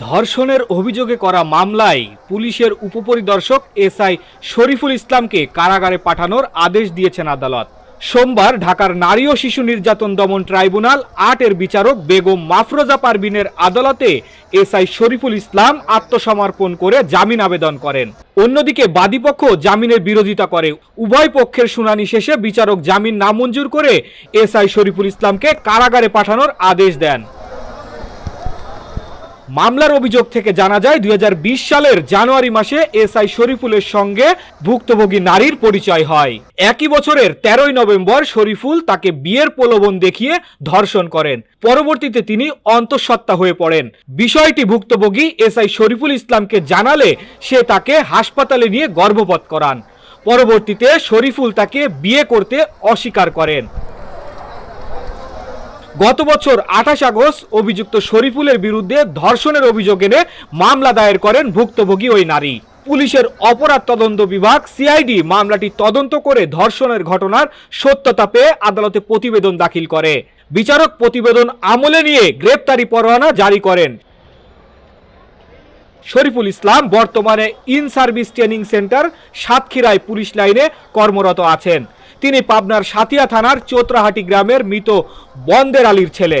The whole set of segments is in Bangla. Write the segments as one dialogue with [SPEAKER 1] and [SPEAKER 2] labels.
[SPEAKER 1] ধর্ষণের অভিযোগে করা মামলায় পুলিশের উপপরিদর্শক এসআই শরীফুল ইসলামকে কারাগারে পাঠানোর আদেশ দিয়েছেন আদালত। সোমবার ঢাকার নারী ও শিশু নির্যাতন দমন ট্রাইব্যুনাল আট এর বিচারক বেগম মাফরোজা পারবিনের আদালতে এসআই শরীফুল ইসলাম আত্মসমর্পণ করে জামিন আবেদন করেন। অন্যদিকে বাদীপক্ষ জামিনের বিরোধিতা করে। উভয় পক্ষের শুনানি শেষে বিচারক জামিন নামঞ্জুর করে এসআই শরীফুল ইসলামকে কারাগারে পাঠানোর আদেশ দেন। মামলার অভিযোগ থেকে জানা যায় দু হাজার বিশ সালের জানুয়ারি মাসে এস আই শরীফুলের সঙ্গে ভুক্তভোগী নারীর পরিচয় হয়। একই বছরের তেরোই নভেম্বর শরীফুল তাকে বিয়ের প্রলোভন দেখিয়ে ধর্ষণ করেন। পরবর্তীতে তিনি অন্তঃসত্ত্বা হয়ে পড়েন। বিষয়টি ভুক্তভোগী এসআই শরীফুল ইসলামকে জানালে সে তাকে হাসপাতালে নিয়ে গর্ভপাত করান। পরবর্তীতে শরীফুল তাকে বিয়ে করতে অস্বীকার করেন। গত বছর আঠাশ আগস্ট অভিযুক্ত শরীফুলের বিরুদ্ধে ধর্ষণের অভিযোগ এনে মামলা দায়ের করেন ভুক্তভোগী ওই নারী। পুলিশের অপরাধ তদন্ত বিভাগ সিআইডি মামলাটি তদন্ত করে ধর্ষণের ঘটনার সত্যতা পেয়ে আদালতে প্রতিবেদন দাখিল করে। বিচারক প্রতিবেদন আমলে নিয়ে গ্রেপ্তারি পরোয়ানা জারি করেন। শরীফুল ইসলাম বর্তমানে ইন সার্ভিস ট্রেনিং সেন্টার সাতক্ষীরায় পুলিশ লাইনে কর্মরত আছেন। তিনি পাবনার সাতিয়া থানার চোত্রাহাটি গ্রামের মৃত বন্দের আলীর ছেলে।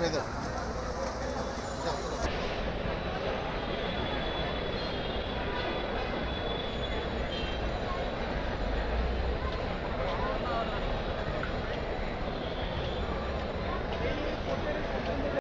[SPEAKER 2] Thank you.